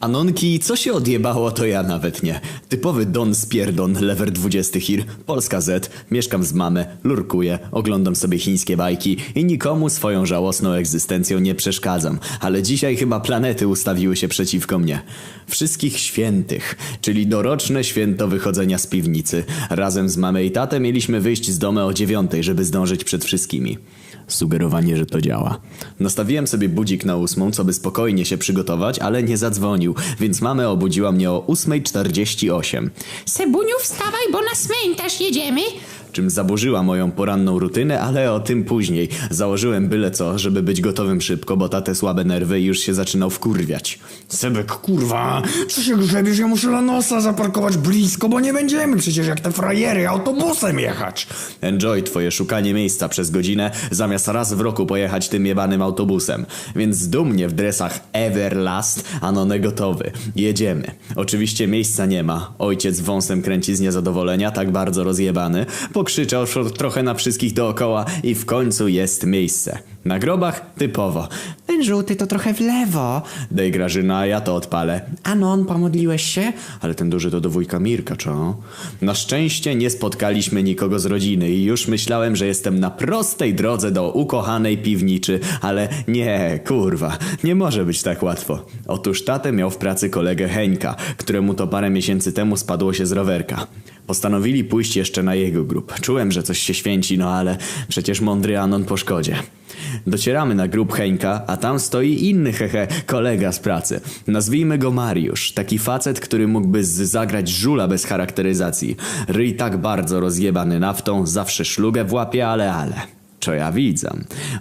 Anonki, co się odjebało, to ja nawet nie. Typowy Don Spierdon, lever 20 hir, Polska Z, mieszkam z mamę, lurkuję, oglądam sobie chińskie bajki i nikomu swoją żałosną egzystencją nie przeszkadzam. Ale dzisiaj chyba planety ustawiły się przeciwko mnie. Wszystkich świętych, czyli doroczne święto wychodzenia z piwnicy. Razem z mamą i tatę mieliśmy wyjść z domu o dziewiątej, żeby zdążyć przed wszystkimi. Sugerowanie, że to działa. Nastawiłem sobie budzik na ósmą, co by spokojnie się przygotować, ale nie zadzwonił, więc mamę obudziła mnie o 8.48, Sebuniu, wstawaj, bo na cmentarz jedziemy. Czym zaburzyła moją poranną rutynę, ale o tym później. Założyłem byle co, żeby być gotowym szybko, bo tatę słabe nerwy już się zaczynał wkurwiać. Sebek, kurwa, co się grzebiesz? Ja muszę Lanosa zaparkować blisko, bo nie będziemy przecież jak te frajery autobusem jechać. Enjoy twoje szukanie miejsca przez godzinę, zamiast raz w roku pojechać tym jebanym autobusem. Więc dumnie w dresach Everlast, Anone gotowy. Jedziemy. Oczywiście miejsca nie ma. Ojciec wąsem kręci z niezadowolenia, tak bardzo rozjebany. Pokrzyczał trochę na wszystkich dookoła i w końcu jest miejsce. Na grobach typowo. Ten żółty to trochę w lewo. Dej Grażyna, a ja to odpalę. Anon, pomodliłeś się? Ale ten duży to do wujka Mirka, co? Na szczęście nie spotkaliśmy nikogo z rodziny i już myślałem, że jestem na prostej drodze do ukochanej piwniczy, ale nie, kurwa, nie może być tak łatwo. Otóż tatę miał w pracy kolegę Heńka, któremu to parę miesięcy temu spadło się z rowerka. Postanowili pójść jeszcze na jego grup. Czułem, że coś się święci, no ale przecież mądry Anon po szkodzie. Docieramy na grób Heńka, a tam stoi inny hehe, kolega z pracy. Nazwijmy go Mariusz. Taki facet, który mógłby zagrać żula bez charakteryzacji. Ryj tak bardzo rozjebany naftą, zawsze szlugę w łapie, ale ale. Co ja widzę?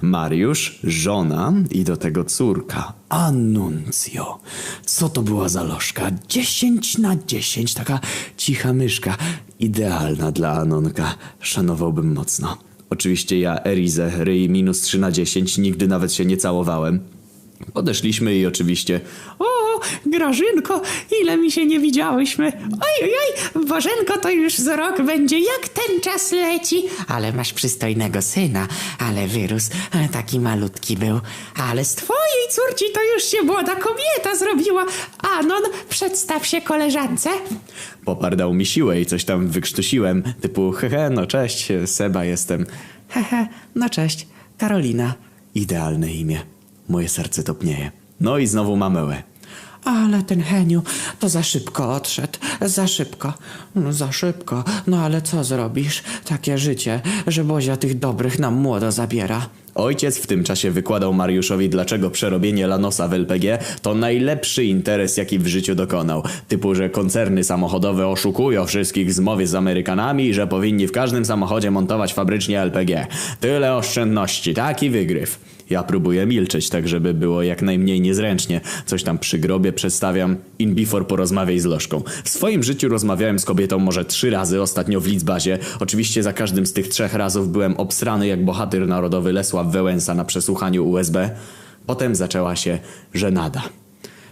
Mariusz, żona i do tego córka. Anuncjo. Co to była za lożka? 10 na 10, taka cicha myszka. Idealna dla Anonka. Szanowałbym mocno. Oczywiście ja Erizę, ryj minus 3 na 10, nigdy nawet się nie całowałem. Podeszliśmy i oczywiście Grażynko, ile mi się nie widziałyśmy. Oj, oj, oj, Bożenko to już za rok będzie, jak ten czas leci. Ale masz przystojnego syna, ale wyrósł, taki malutki był. Ale z twojej córci to już się młoda kobieta zrobiła. Anon, przedstaw się koleżance. popardał mi siłę i coś tam wykrztusiłem, typu hehe, no cześć, Seba jestem. Hehe, no cześć, Karolina. Idealne imię. Moje serce topnieje. No i znowu mamełę. Ale ten Heniu to za szybko odszedł, za szybko. No za szybko, no ale co zrobisz? Takie życie, że Bozia tych dobrych nam młodo zabiera. Ojciec w tym czasie wykładał Mariuszowi, dlaczego przerobienie Lanosa w LPG to najlepszy interes, jaki w życiu dokonał. Typu, że koncerny samochodowe oszukują wszystkich w zmowie z Amerykanami i że powinni w każdym samochodzie montować fabrycznie LPG. Tyle oszczędności, taki wygryw. Ja próbuję milczeć, tak żeby było jak najmniej niezręcznie. Coś tam przy grobie przedstawiam. In before porozmawiaj z Lożką. W swoim życiu rozmawiałem z kobietą może trzy razy, ostatnio w Lidzbazie. Oczywiście za każdym z tych trzech razów byłem obsrany jak bohater narodowy Lesław Wełęsa na przesłuchaniu USB. Potem zaczęła się żenada.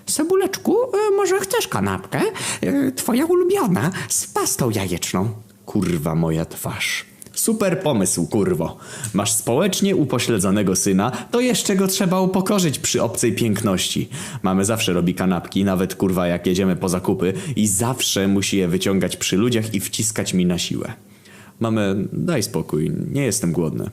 Sebuleczku, e, może chcesz kanapkę? E, Twoja ulubiona, z pastą jajeczną. Kurwa moja twarz. Super pomysł, kurwo. Masz społecznie upośledzonego syna, to jeszcze go trzeba upokorzyć przy obcej piękności. Mamy zawsze robi kanapki, nawet kurwa jak jedziemy po zakupy i zawsze musi je wyciągać przy ludziach i wciskać mi na siłę. Mamy, daj spokój, nie jestem głodny.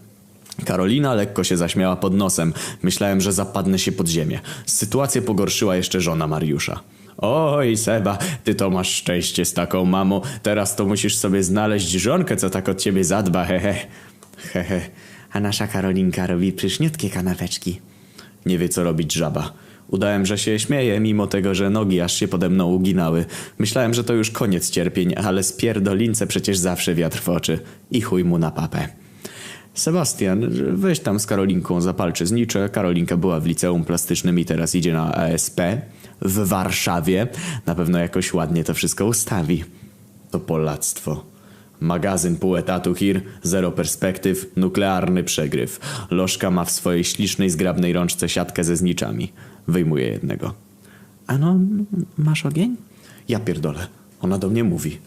Karolina lekko się zaśmiała pod nosem. Myślałem, że zapadnę się pod ziemię. Sytuację pogorszyła jeszcze żona Mariusza. Oj, Seba, ty to masz szczęście z taką mamą. Teraz to musisz sobie znaleźć żonkę, co tak od ciebie zadba, hehe. Hehe. A nasza Karolinka robi pyszniutkie kanapeczki. Nie wie, co robić żaba. Udałem, że się śmieję, mimo tego, że nogi aż się pode mną uginały. Myślałem, że to już koniec cierpień, ale spierdolince przecież zawsze wiatr w oczy. I chuj mu na papę. Sebastian, weź tam z Karolinką zapalczy znicze. Karolinka była w liceum plastycznym i teraz idzie na ASP w Warszawie. Na pewno jakoś ładnie to wszystko ustawi. To polactwo. Magazyn pół etatu Hir, zero perspektyw, nuklearny przegryw. Lożka ma w swojej ślicznej, zgrabnej rączce siatkę ze zniczami. Wyjmuje jednego. Ano, masz ogień? Ja pierdolę. Ona do mnie mówi.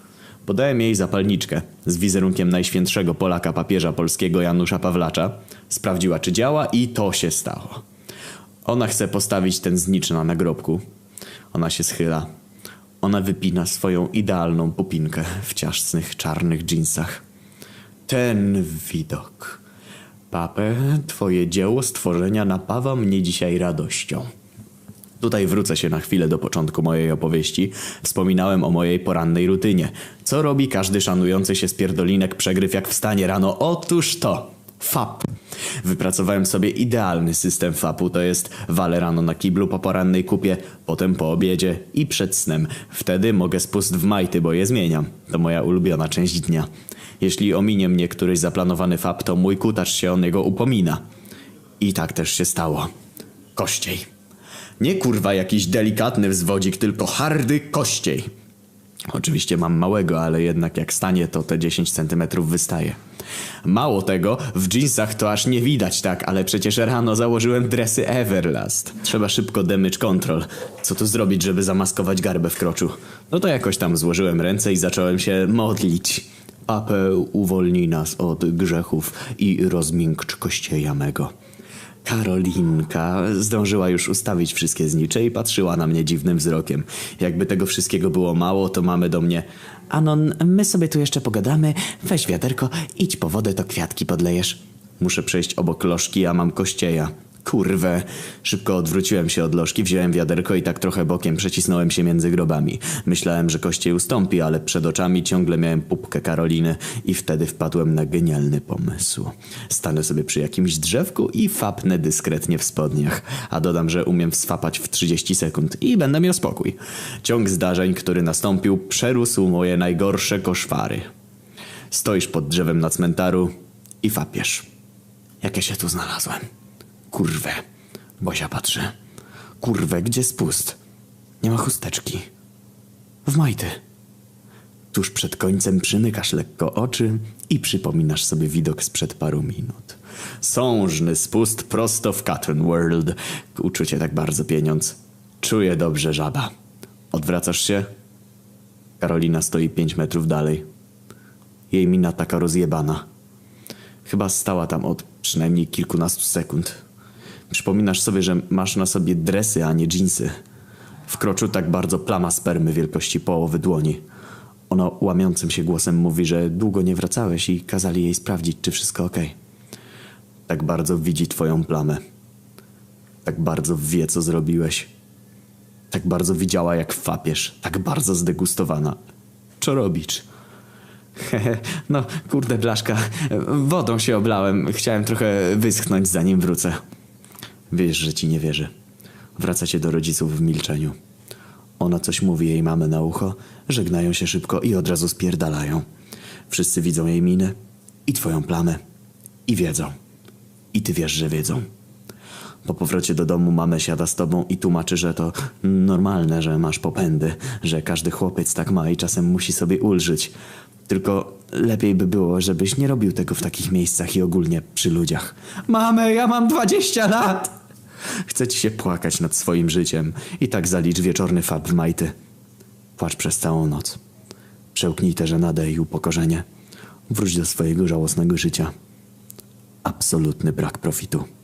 Podałem jej zapalniczkę z wizerunkiem najświętszego Polaka papieża polskiego Janusza Pawlacza. Sprawdziła, czy działa i to się stało. Ona chce postawić ten znicz na nagrobku. Ona się schyla. Ona wypina swoją idealną pupinkę w ciasnych czarnych dżinsach. Ten widok. Papę, twoje dzieło stworzenia napawa mnie dzisiaj radością. Tutaj wrócę się na chwilę do początku mojej opowieści. Wspominałem o mojej porannej rutynie. Co robi każdy szanujący się spierdolinek przegryw jak wstanie rano? Otóż to! FAP. Wypracowałem sobie idealny system FAP-u, to jest walę rano na kiblu po porannej kupie, potem po obiedzie i przed snem. Wtedy mogę spust w majty, bo je zmieniam. To moja ulubiona część dnia. Jeśli ominie mnie któryś zaplanowany FAP, to mój kutacz się o niego upomina. I tak też się stało. Kościej. Nie kurwa jakiś delikatny wzwodzik, tylko hardy kościej. Oczywiście mam małego, ale jednak jak stanie, to te 10 centymetrów wystaje. Mało tego, w jeansach to aż nie widać tak, ale przecież rano założyłem dresy Everlast. Trzeba szybko damage control. Co tu zrobić, żeby zamaskować garbę w kroczu? No to jakoś tam złożyłem ręce i zacząłem się modlić. Papę uwolnij nas od grzechów i rozmiękcz kościeja mego. Karolinka zdążyła już ustawić wszystkie znicze i patrzyła na mnie dziwnym wzrokiem. Jakby tego wszystkiego było mało, to mamy do mnie Anon, my sobie tu jeszcze pogadamy, weź wiaderko, idź po wodę, to kwiatki podlejesz. Muszę przejść obok lożki, a mam kościeja. Kurwę. Szybko odwróciłem się od lożki, wziąłem wiaderko i tak trochę bokiem przecisnąłem się między grobami. Myślałem, że kościej ustąpi, ale przed oczami ciągle miałem pupkę Karoliny i wtedy wpadłem na genialny pomysł. Stanę sobie przy jakimś drzewku i fapnę dyskretnie w spodniach. A dodam, że umiem swapać w 30 sekund i będę miał spokój. Ciąg zdarzeń, który nastąpił, przerósł moje najgorsze koszwary. Stoisz pod drzewem na cmentaru i fapiesz. Jak ja się tu znalazłem? Kurwę. Bosia patrzy. Kurwę, gdzie spust? Nie ma chusteczki. W majty. Tuż przed końcem przymykasz lekko oczy i przypominasz sobie widok sprzed paru minut. Sążny spust prosto w Cotton World. Uczucie tak bardzo pieniądz. Czuję dobrze żaba. Odwracasz się? Karolina stoi pięć metrów dalej. Jej mina taka rozjebana. Chyba stała tam od przynajmniej kilkunastu sekund. Przypominasz sobie, że masz na sobie dresy, a nie dżinsy. W kroczu tak bardzo plama spermy wielkości połowy dłoni. Ona łamiącym się głosem mówi, że długo nie wracałeś i kazali jej sprawdzić, czy wszystko ok. Tak bardzo widzi twoją plamę. Tak bardzo wie, co zrobiłeś. Tak bardzo widziała, jak fapiesz. Tak bardzo zdegustowana. Co robić? Hehe, no kurde blaszka, wodą się oblałem. Chciałem trochę wyschnąć zanim wrócę. Wiesz, że ci nie wierzy. Wracacie do rodziców w milczeniu. Ona coś mówi jej mamę na ucho, żegnają się szybko i od razu spierdalają. Wszyscy widzą jej minę i twoją plamę. I wiedzą. I ty wiesz, że wiedzą. Po powrocie do domu mamę siada z tobą i tłumaczy, że to normalne, że masz popędy, że każdy chłopiec tak ma i czasem musi sobie ulżyć. Tylko lepiej by było, żebyś nie robił tego w takich miejscach i ogólnie przy ludziach. Mamę, ja mam 20 lat! Chce ci się płakać nad swoim życiem i tak zalicz wieczorny fab w majty. Płacz przez całą noc. Przełknij tę żenadę i upokorzenie. Wróć do swojego żałosnego życia. Absolutny brak profitu.